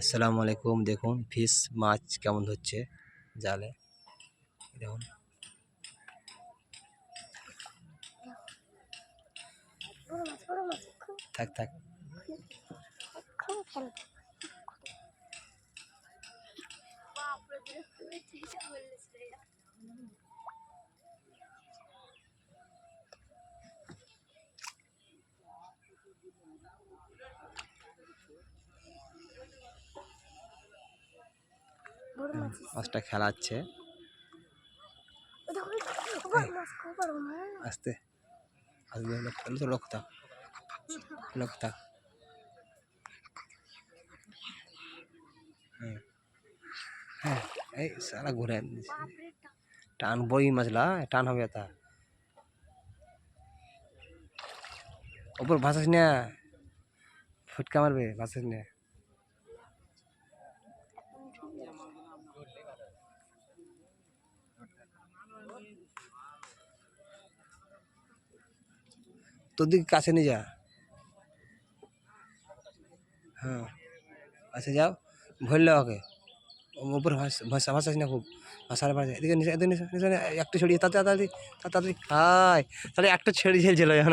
আসসালামু আলাইকুম। দেখুন ফিস মাছ কেমন হচ্ছে? জালে। দেখুন। থাক থাক খুব খেলো বড় মাছ মাছটা খেলাচ্ছে। আস্তে। আসবে তো থাক। লক্ষ থাক। হ্যাঁ। হ্যাঁ এই সারা ঘুরে টান বই মাছলা টান হবে তা। ওপর ভাসাস না। ফুটকা মারবে ভাসাস না। তোর দিকে কাছে নিয়ে যা। হ্যাঁ কাছে যাও ভরলে ওকে। উপর ভাষা ভাসাস না খুব? ভাষার পাশে এদিকে এদিকে একটু ছড়িয়ে, তাড়াতাড়ি তাড়াতাড়ি হাই তাহলে একটা ছেড়ে ঝেলছিল জানো?